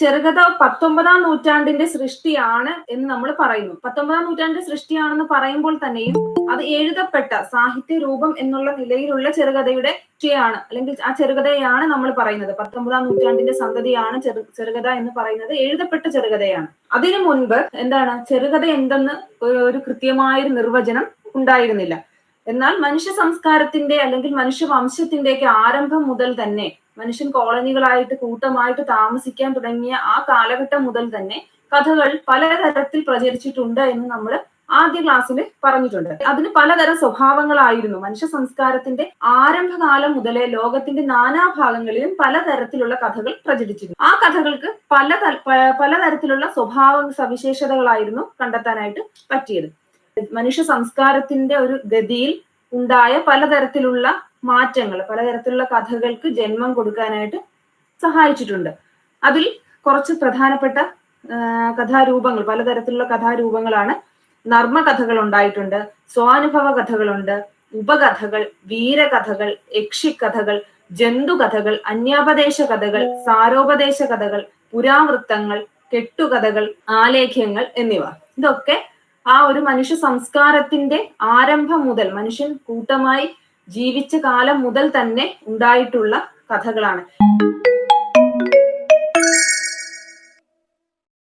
ചെറുകഥ പത്തൊമ്പതാം നൂറ്റാണ്ടിന്റെ സൃഷ്ടിയാണ് എന്ന് നമ്മൾ പറയുന്നു. പത്തൊമ്പതാം നൂറ്റാണ്ടിന്റെ സൃഷ്ടിയാണെന്ന് പറയുമ്പോൾ തന്നെയും അത് എഴുതപ്പെട്ട സാഹിത്യ രൂപം എന്നുള്ള നിലയിലുള്ള ചെറുകഥയുടെ സൃഷ്ടിയാണ് അല്ലെങ്കിൽ ആ ചെറുകഥയാണ് നമ്മൾ പറയുന്നത്. പത്തൊമ്പതാം നൂറ്റാണ്ടിന്റെ സന്തതിയാണ് ചെറു ചെറുകഥ എന്ന് പറയുന്നത് എഴുതപ്പെട്ട ചെറുകഥയാണ്. അതിനു മുൻപ് എന്താണ് ചെറുകഥ എന്തെന്ന് ഒരു കൃത്യമായൊരു നിർവചനം ഉണ്ടായിരുന്നില്ല. എന്നാൽ മനുഷ്യ സംസ്കാരത്തിന്റെ അല്ലെങ്കിൽ മനുഷ്യ വംശത്തിന്റെയൊക്കെ ആരംഭം മുതൽ തന്നെ മനുഷ്യൻ കോളനികളായിട്ട് കൂട്ടമായിട്ട് താമസിക്കാൻ തുടങ്ങിയ ആ കാലഘട്ടം മുതൽ തന്നെ കഥകൾ പലതരത്തിൽ പ്രചരിച്ചിട്ടുണ്ട് എന്ന് നമ്മൾ ആദ്യ ക്ലാസ്സിൽ പറഞ്ഞിട്ടുണ്ട്. അതിന് പലതരം സ്വഭാവങ്ങളായിരുന്നു. മനുഷ്യ സംസ്കാരത്തിന്റെ ആരംഭകാലം മുതലേ ലോകത്തിന്റെ നാനാഭാഗങ്ങളിലും പലതരത്തിലുള്ള കഥകൾ പ്രചരിച്ചിരുന്നു. ആ കഥകൾക്ക് പല പലതരത്തിലുള്ള സ്വഭാവ സവിശേഷതകളായിരുന്നു കണ്ടെത്താനായിട്ട് പറ്റിയത്. മനുഷ്യ സംസ്കാരത്തിന്റെ ഒരു ഗതിയിൽ ഉണ്ടായ പലതരത്തിലുള്ള മാറ്റങ്ങൾ പലതരത്തിലുള്ള കഥകൾക്ക് ജന്മം കൊടുക്കാനായിട്ട് സഹായിച്ചിട്ടുണ്ട്. അതിൽ കുറച്ച് പ്രധാനപ്പെട്ട കഥാരൂപങ്ങൾ പലതരത്തിലുള്ള കഥാരൂപങ്ങളാണ്. നർമ്മ കഥകൾ ഉണ്ടായിട്ടുണ്ട് സ്വാനുഭവ കഥകളുണ്ട് ഉപകഥകൾ വീരകഥകൾ യക്ഷിക്കഥകൾ ജന്തുകഥകൾ അന്യാപദേശ കഥകൾ സാരോപദേശ കഥകൾ പുരാവൃത്തങ്ങൾ കെട്ടുകഥകൾ ആലേഖ്യങ്ങൾ എന്നിവ. ഇതൊക്കെ ആ ഒരു മനുഷ്യ സംസ്കാരത്തിന്റെ ആരംഭം മുതൽ മനുഷ്യൻ കൂട്ടമായി ജീവിച്ച കാലം മുതൽ തന്നെ ഉണ്ടായിട്ടുള്ള കഥകളാണ്.